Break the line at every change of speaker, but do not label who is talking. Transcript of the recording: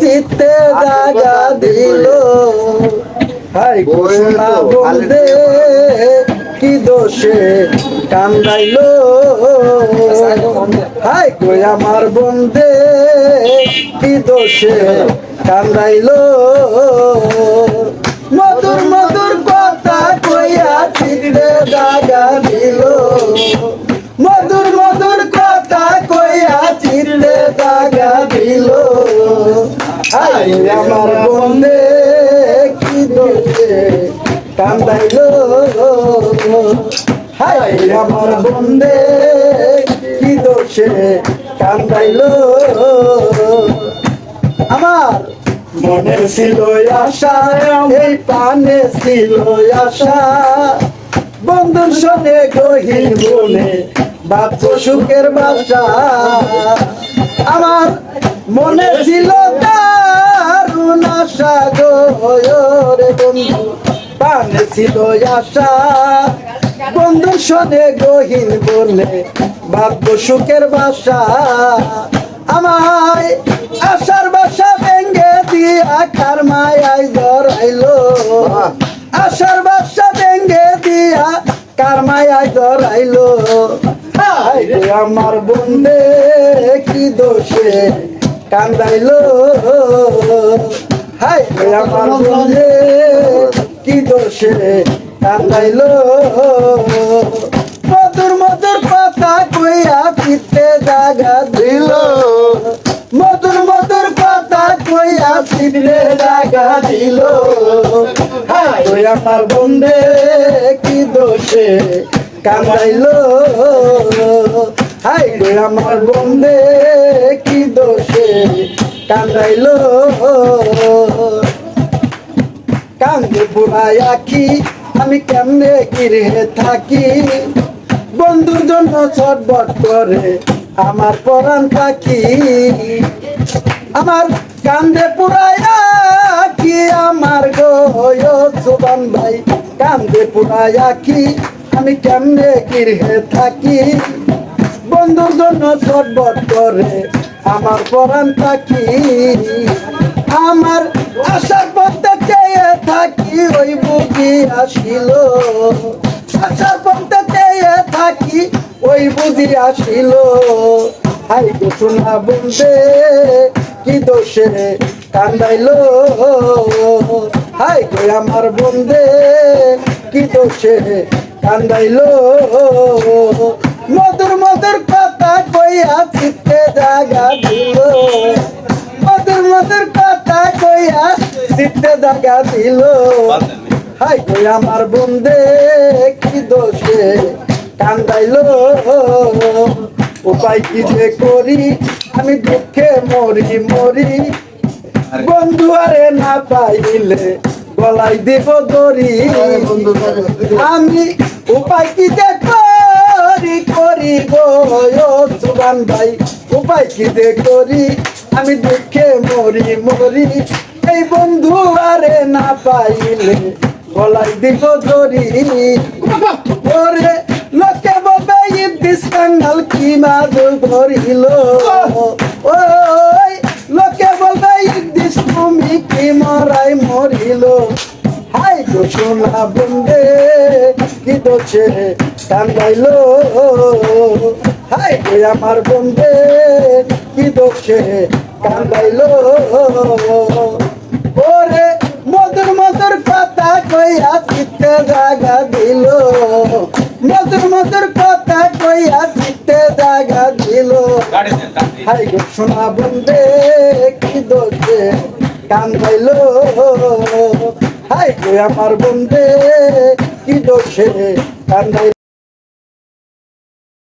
চিত্তে জাগা দিল। হাই ঘোষণা বলতে কি দোষে কান্দাইল। হাই কই আমার বন্দে কি দোষে কান্দাইল? আমার বন্দে কি কান্দাইল। হাই আমার বন্দে কি দোষে? কান্দাইল। আমার মনে ছিল আশা, এই পানে ছিল আশা। বন্ধুর সনে গহীন বনে বাপ সুখের বাসা। আমার মনে ছিল ছিল আশা। বন্ধুর সদে গহীন বনে বাপ সুখের বাসা। আমায় আশার বাসা ভেঙ্গে দিয়া কার মায়াই জড়াইলো। আশার বাসা ভেঙ্গে দিয়া কার হায় রে আমার বন্দে কি দোষে কান্দাইলো। হাই আমার বন্দে কি দোষে? কান্দাইলো মধুর মধুর কথা কইয়া চিত্তে জাগা দিল। মধুর মধুর কথা কইয়া চিত্তে জাগা দিল। ওই আমার বন্ধে, কি দোষে? কান্দাইল হাই রে আমার বন্ধে, কি দোষে? কান্দাইল কান্দে পুরাই আখি, আমি কেমনে গিরে থাকি? বন্ধুর জন্য ছটবট করে আমার পরাণ পাখি। আমার কান্দে পুরাই আখি, আমার গো সুবান ভাই। কান্দে পুরাই আখি, আমি কেমনে গিরে থাকি? বন্ধুর জন্য ছটবট করে আমার পরাণ পাখি। আমার আশার পথে চেয়ে থাকি, ওই বুঝি আসিল। আশার পথে চেয়ে থাকি, ওই বুঝি আসিল। হাই ঘোষণা বলতে কি দোষে কান্দাইল। হাই গো আমার বন্দে কি দোষে কান্দাইল। জাগা দিল। হাই কই আমার বন্দে কি দোষে? কান্দাইল। উপায় কি যে করি? আমি দুঃখে মরি মরি। বন্ধু আরে না পাইলে গলাই দেব দড়ি। আমি উপায় কি যে করি? করি সুবান ভাই। উপায় কি যে করি? আমি দুঃখে মরি মরি। এই বন্ধু আরে না পাইলে গলাই দিব দড়ি ওরে লোকে বলবে ইদ্দিস কাঙ্গাল কি মাদুর ধরিল? ওই লোকে বলবে ইদ্দিস তুমি কি মরাই মরিল? হাই গো সোনা বন্দে কি দোছে কান্দাইল? হাই গো আমার বন্দে কি দোছে কান্দাইল? জাগা দিল। হাই গো সোনা বন্ধে কি দোষে কান্দাইল হাই গো আমার বন্ধে কি দোষে কান্দাইল